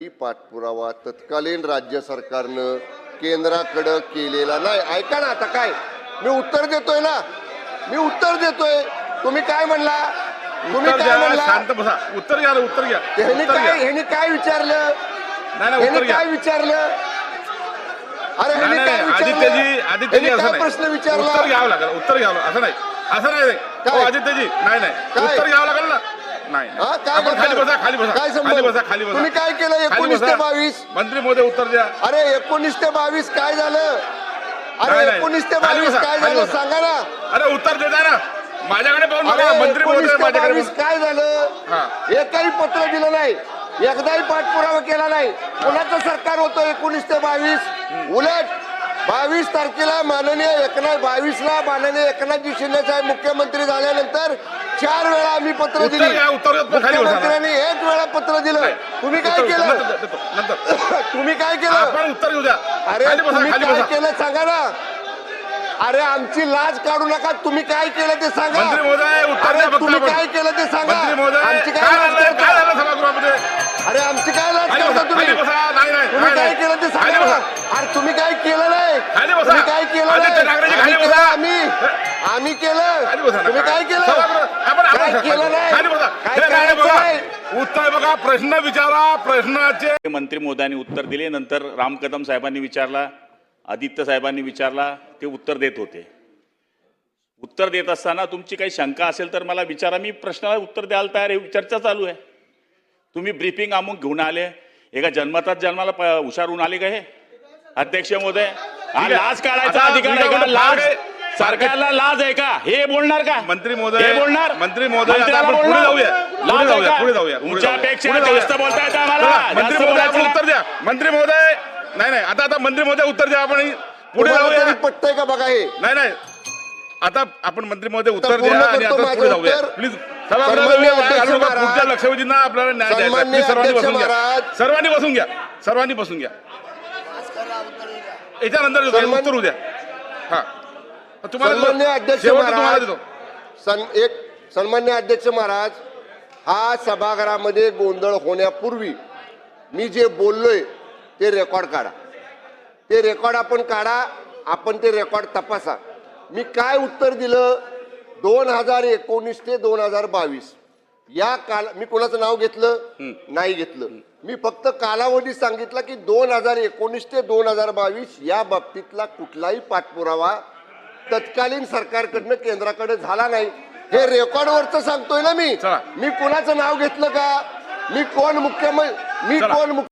ही पाठपुरावा तत्कालीन राज्य सरकारनं केंद्राकडं केलेला नाही. ऐका ना आता काय? मी उत्तर देतोय ना? मी उत्तर देतोय. तुम्ही काय म्हणला? तुम्ही उत्तर काय घ्या म्हणला? शांत बसा. उत्तर घ्या उत्तर घ्या. ह्यांनी काय ह्यांनी काय विचारलं? ह्यांनी काय विचारलं? अरे ह्यांनी काय आदित्यजी आदित्यजी असं काय प्रश्न विचारला? उत्तर घ्यावं लागेल उत्तर घ्यावं असं नाही असं नाही? हो आदित्यजी नाही नाही? उत्तर घ्यावं लागेल ना. नाही हा, नाही. काय आपण खाली बोलता? बसा खाली बसा काय संबंध? खाली बसा खाली बसा तुम्ही काय केलं खाली 19 ते बसा. 22? मंत्री मोदी उत्तर द्या अरे एकोणीस ते बावीस काय झालं अरे नाही. एकोणीस ते खाली बावीस बसा, काय खाली झालं बसा. सांगा ना अरे उत्तर देता ना माझ्याकडे पाहून बघा अरे मंत्री एकोणीस मोदी ते माझ्याकडे बावीस पाहून- काय झालं. एकही पत्र दिलं नाही एकदाही पाठपुरावा केला नाही कोणाचं सरकार होतं एकोणीस ते बावीस उलट बावीस तारखेला माननीय एकनाथ बावीसला माननीय एकनाथजी शिंदे साहेब मुख्यमंत्री झाल्यानंतर चार वेळा आम्ही पत्र दिली. मुख्यमंत्र्यांनी एक वेळा पत्र दिलं. तुम्ही काय केलं? तुम्ही काय केलं? उत्तर घेऊ द्या. अरे तुम्ही काय केलं सांगा ना. अरे आमची लाज काढू नका. तुम्ही काय केलं ते सांगा. अरे तुम्ही. काय केलं ते सांगा. आमची काय अरे आमची काय लाज करता तुम्ही? तुम्ही काय. केलं ते सांगा ना. अरे तुम्ही काय केलं नाही. तुम्ही काय केलं नाही? आम्ही. आम्ही. केलं. तुम्ही काय केलं? काय केलं नाही? काय करायचं उत्तर बघा प्रश्न विचारा प्रश्नाचे. मंत्री मोदयांनी उत्तर दिले नंतर राम कदम साहेबांनी विचारला आदित्य साहेबांनी विचारला ते उत्तर देत होते. उत्तर देत असताना तुमची काही शंका असेल तर मला विचारा. मी प्रश्नाला उत्तर द्यायला तयार आहे चर्चा चालू आहे. तुम्ही ब्रीफिंग अमुक घेऊन आले. एका जन्मतात जन्माला प- हुशार होऊन आले का हे? अध्यक्ष महोदय हा आहे. लाज काढायचा अधिकार आहे का? लाज सरकारला लाज आहे का हे बोलणार का मंत्री महोदय- हे बोलणार मंत्री महोदय, आता मंत्र्याला आपण पुढे? जाऊया. पुढे जाऊया? पुढे जाऊया, पुढे जाऊया. तुमच्यापेक्षा पुढे जाऊया. जास्त बोलता येतं आम्हाला चला, जास्त मंत्री महोदय आपण बोलायचं उत्तर द्या मंत्री महोदय नाही नाही आता आता मंत्री महोदय उत्तर द्या आपण पुढे तुम्हाला जाऊया तरी पटतंय का बघा हे नाही नाही आता आपण मंत्री महोदय उत्तर पूर्ण द्या आणि करतो आता माझं पुढे जाऊया उत्तर. प्लीज सन्माननीय अध्यक्ष पुढच्या महाराज. लक्षवेधींना आपल्याला न्याय द्यायचा सन्माननीय प्लीज सर्वांनी अध्यक्ष बसून घ्या महाराज. सर्वांनी बसून घ्या सर्वांनी बसून घ्या याच्यानंतर सन्मान- उत्तर उद्या हा तुम्हाला सन्मान्य. अध्यक्ष शेवटचं तुम्हाला महाराज देतो. सन एक सन्मान्य अध्यक्ष महाराज हा सभागृहामध्ये गोंधळ होण्यापूर्वी मी जे बोललोय ते रेकॉर्ड काढा. ते रेकॉर्ड आपण काढा आपण ते रेकॉर्ड तपासा. मी काय उत्तर दिलं? दोन हजार एकोणीस ते दोन हजार बावीस. या काल मी कोणाचं नाव घेतलं? नाही घेतलं. मी फक्त कालावधी सांगितला की दोन हजार एकोणीस ते दोन हजार बावीस या बाबतीतला कुठलाही पाठपुरावा तत्कालीन सरकारकडनं केंद्राकडे झाला नाही हे रेकॉर्डवरच सांगतोय ना मी. मी कोणाचं नाव घेतलं का मी कोण मुख्यमंत्री मी. कोण मुख्य